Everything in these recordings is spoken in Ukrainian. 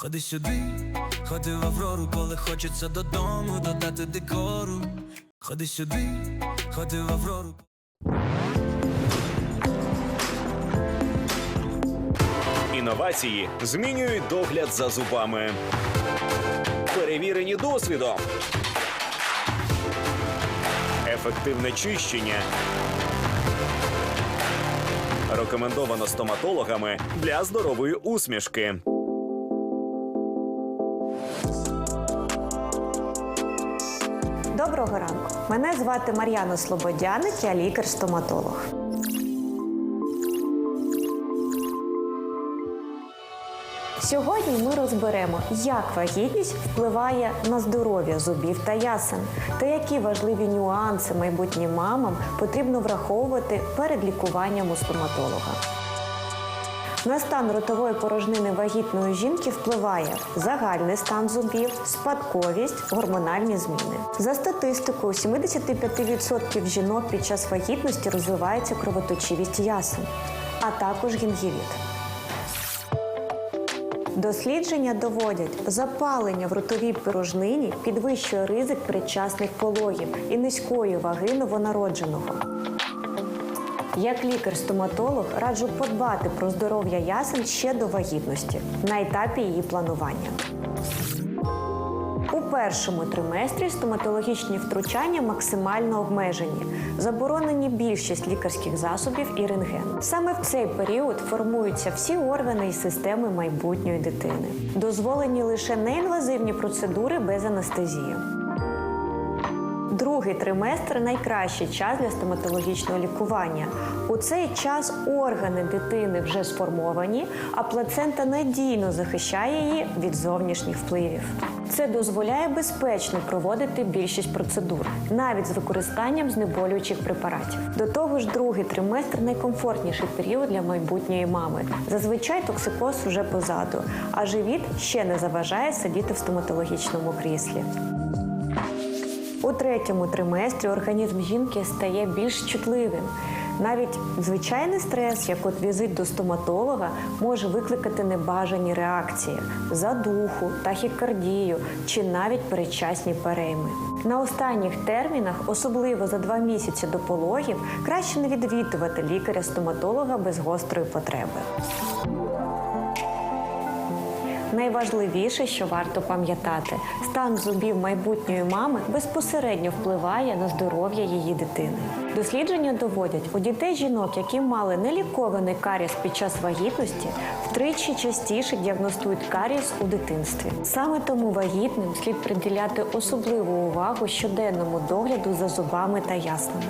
Ходи сюди, ходи в Аврору, коли хочеться додому додати декору. Ходи сюди, ходи в Аврору. Інновації змінюють догляд за зубами. Перевірені досвідом. Ефективне чищення. Рекомендовано стоматологами для здорової усмішки. Доброго ранку. Мене звати Мар'яна Слободяник, я лікар-стоматолог. Сьогодні ми розберемо, як вагітність впливає на здоров'я зубів та ясен, та які важливі нюанси майбутнім мамам потрібно враховувати перед лікуванням у стоматолога. На стан ротової порожнини вагітної жінки впливає загальний стан зубів, спадковість, гормональні зміни. За статистикою, у 75% жінок під час вагітності розвивається кровоточивість ясен, а також гінгівіт. Дослідження доводять, запалення в ротовій порожнині підвищує ризик передчасних пологів і низької ваги новонародженого. Як лікар-стоматолог раджу подбати про здоров'я ясен ще до вагітності на етапі її планування. У першому триместрі стоматологічні втручання максимально обмежені. Заборонені більшість лікарських засобів і рентген. Саме в цей період формуються всі органи і системи майбутньої дитини. Дозволені лише неінвазивні процедури без анестезії. Другий триместр найкращий час для стоматологічного лікування. У цей час органи дитини вже сформовані, а плацента надійно захищає її від зовнішніх впливів. Це дозволяє безпечно проводити більшість процедур, навіть з використанням знеболюючих препаратів. До того ж, другий триместр найкомфортніший період для майбутньої мами. Зазвичай токсикоз уже позаду, а живіт ще не заважає сидіти в стоматологічному кріслі. У третьому триместрі організм жінки стає більш чутливим. Навіть звичайний стрес, як от візит до стоматолога, може викликати небажані реакції задуху, тахікардію чи навіть передчасні перейми. На останніх термінах, особливо за два місяці до пологів, краще не відвідувати лікаря-стоматолога без гострої потреби. Найважливіше, що варто пам'ятати, стан зубів майбутньої мами безпосередньо впливає на здоров'я її дитини. Дослідження доводять, у дітей жінок, які мали нелікований каріс під час вагітності, втричі частіше діагностують каріс у дитинстві. Саме тому вагітним слід приділяти особливу увагу щоденному догляду за зубами та яснами.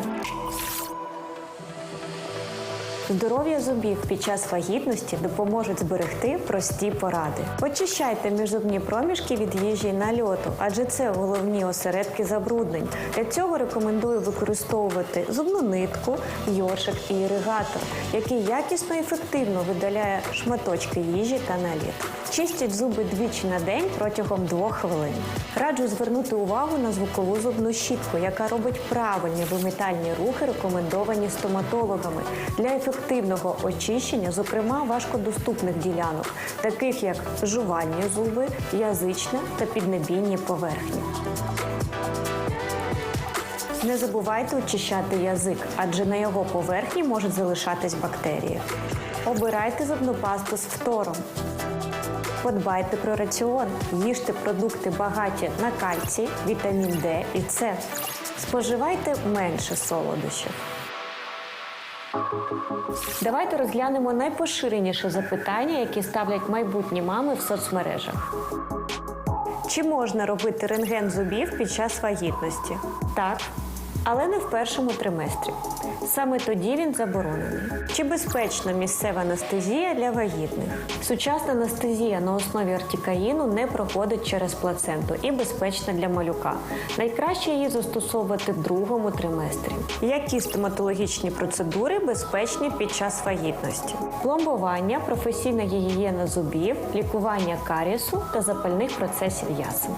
Здоров'я зубів під час вагітності допоможуть зберегти прості поради. Очищайте міжзубні проміжки від їжі і нальоту, адже це головні осередки забруднень. Для цього рекомендую використовувати зубну нитку, йоршик і іригатор, який якісно і ефективно видаляє шматочки їжі та наліт. Чистіть зуби двічі на день протягом двох хвилин. Раджу звернути увагу на звукову зубну щітку, яка робить правильні вимітальні рухи, рекомендовані стоматологами для ефективного очищення, зокрема важкодоступних ділянок, таких як жувальні зуби, язична та піднебійні поверхні. Не забувайте очищати язик, адже на його поверхні можуть залишатись бактерії. Обирайте зубну пасту з фтором. Подбайте про раціон, їжте продукти багаті на кальцій, вітамін Д і С. Споживайте менше солодощів. Давайте розглянемо найпоширеніше запитання, які ставлять майбутні мами в соцмережах. Чи можна робити рентген зубів під час вагітності? Так, але не в першому триместрі. Саме тоді він заборонений. Чи безпечна місцева анестезія для вагітних? Сучасна анестезія на основі артикаїну не проходить через плаценту і безпечна для малюка. Найкраще її застосовувати в другому триместрі. Які стоматологічні процедури безпечні під час вагітності? Пломбування, професійна гігієна зубів, лікування карісу та запальних процесів ясен.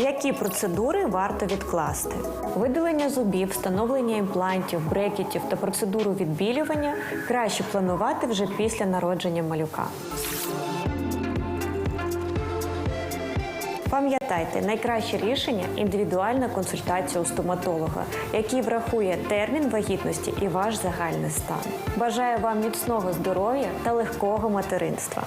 Які процедури варто відкласти? Видалення зубів, встановлення імплантів, брекетів та процедуру відбілювання краще планувати вже після народження малюка. Пам'ятайте, найкраще рішення індивідуальна консультація у стоматолога, який врахує термін вагітності і ваш загальний стан. Бажаю вам міцного здоров'я та легкого материнства.